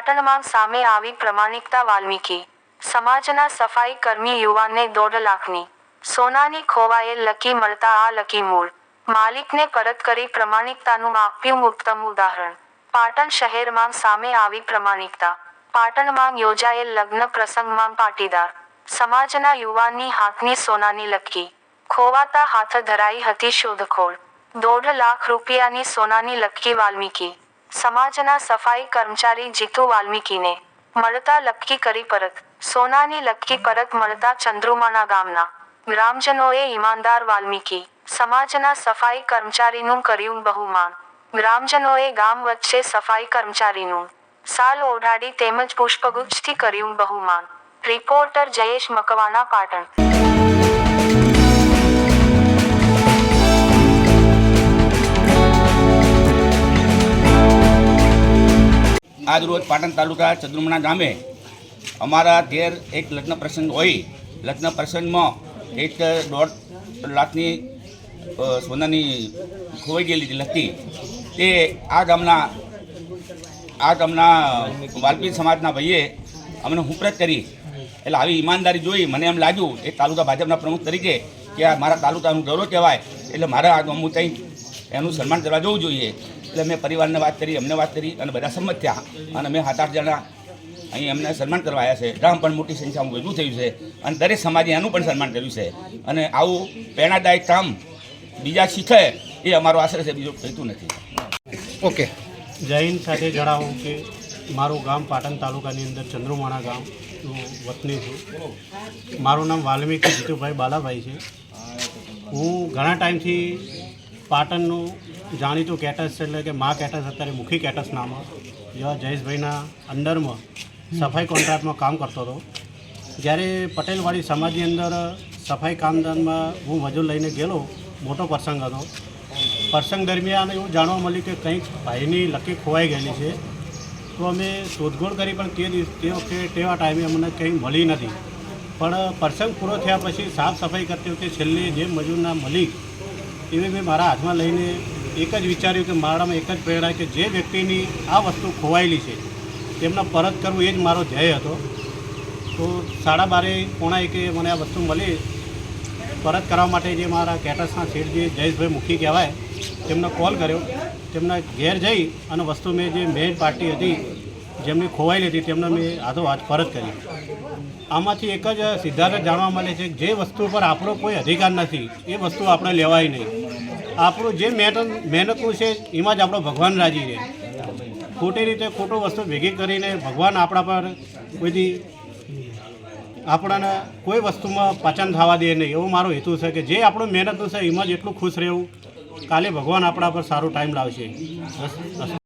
પાટણમાં સામે આવી પ્રમાણિકતા વાલ્મીકી. સમાજના સફાઈ કર્મી યુવાનને દોઢ લાખની. સોનાની ખોવાયેલ લકી મળતા આ લકી મૂળ. માલિકને પરત કરી પ્રમાણિકતાનું આપ્યું ઉત્તમ ઉદાહરણ. પાટણ શહેરમાં સામે આવી પ્રમાણિકતા. પાટણમાં યોજાયેલ લગ્ન પ્રસંગમાં પાટીદાર. સમાજના યુવાનની હાથની સોનાની લકી. ખોવાતા હાથ ધરાઈ હતી શોધખોળ. દોઢ લાખ રૂપિયાની સોનાની લકી વાલ્મીકી. સમાજના સફાઈ કર્મચારી જીતુ વાલ્મીકીને. મળતા લક્કી કરી પરત. સોનાની લક્કી પરત મળતા ચંદ્રુમાના ગામના. ગ્રામજનોએ ઈમાનદાર વાલ્મીકી. સમાજના સફાઈ કર્મચારીનું કર્યું બહુમાન. ગ્રામજનોએ ગામ વચ્ચે સફાઈ કર્મચારીનું. સાલ ઓઢાડી તેમજ પુષ્પગુચ્છથી કર્યું બહુમાન. રિપોર્ટર જયેશ મકવાના પાટણ. આજ રોજ પાટણ તાલુકા ચંદ્રમણા ગામે અમારા ઘેર એક લગ્ન પ્રસંગ હોય. લગ્ન પ્રસંગમાં એક દોઢ લાખની સોનાની ખોવાઈ ગયેલી લગતી તે આ ગામના આ ગામના વાલપી સમાજના ભાઈએ અમને હુંપ્રત કરી. એટલે આવી ઈમાનદારી જોઈ મને એમ લાગ્યું, એ તાલુકા ભાજપના પ્રમુખ તરીકે કે આ મારા તાલુકાનું ગૌરવ કહેવાય. એટલે મારે આ ગામનું કંઈ એનું સન્માન કરવા જવું જોઈએ. એટલે મેં પરિવારને વાત કરી અમને વાત કરી અને બધા સંમત થયા. અને અમે સાત આઠ જણા અહીં અમને સન્માન કરવા આવ્યા છે. ગામ પણ મોટી સંખ્યામાં ભેગું થયું છે અને દરેક સમાજે એનું પણ સન્માન કર્યું છે. અને આવું પ્રેરણાદાયક કામ બીજા શીખે એ અમારો આશરે છે બીજું થતું નથી. ઓકે. જૈન સાથે જણાવું કે મારું ગામ પાટણ તાલુકાની અંદર ચંદ્રુમાણા ગામ વતની છું. મારું નામ વાલ્મીકી જીતુભાઈ બાલાભાઈ છે. હું ઘણા ટાઈમથી પાટણનું જાણીતું કેટસ એટલે કે મા કેટસ અત્યારે મુખી કેટસ નામ જેવા જયેશભાઈના અંડરમાં સફાઈ કોન્ટ્રાક્ટમાં કામ કરતો હતો. જ્યારે પટેલવાડી સમાજની અંદર સફાઈ કામદારમાં હું મજૂર લઈને ગયેલો, મોટો પ્રસંગ હતો. પ્રસંગ દરમિયાન એવું જાણવા મળ્યું કે કંઈક ભાઈની લકી ખોવાઈ ગયેલી છે. તો અમે શોધખોળ કરી પણ તે દિવસ, તે વખતે, તેવા ટાઈમે અમને કંઈ મળી નથી. પણ પ્રસંગ પૂરો થયા પછી સાફ સફાઈ કરતી વખતે છેલ્લે જે મજૂરના મળી એવી મેં મારા હાથમાં લઈને એક જ વિચાર્યું કે મારામાં એક જ પ્રેરણા કે જે વ્યક્તિની આ વસ્તુ ખોવાયેલી છે, તેમને પરત કરવું એ જ મારો ધ્યેય હતો. તો સાડા બારે પોણા એકે મને આ વસ્તુ મળી. પરત કરવા માટે જે મારા કેટર્સના શેઠ જે જયેશભાઈ મુખી કહેવાય, તેમને કોલ કર્યો. તેમના ઘેર જઈ અને વસ્તુ મેં જે મેઇન પાર્ટી હતી, જેમની ખોવાયેલી હતી, તેમને મેં આધો હાથ પરત કરી. આમાંથી એક જ સિદ્ધાંત જાણવા મળે છે જે વસ્તુ પર આપણો કોઈ અધિકાર નથી, એ વસ્તુ આપણે લેવાય નહીં. આપણું જે મહેનત મહેનતનું છે, એમાં જ આપણો ભગવાન રાજી રહે ખોટી રીતે ખોટું વસ્તુ ભેગી કરીને ભગવાન આપણા પર કોઈથી આપણાને કોઈ વસ્તુમાં પાચન થવા દે નહીં. એવો મારો હેતુ છે કે જે આપણું મહેનતનું છે, એમાં જ એટલું ખુશ રહેવું. કાલે ભગવાન આપણા પર સારો ટાઈમ લાવશે.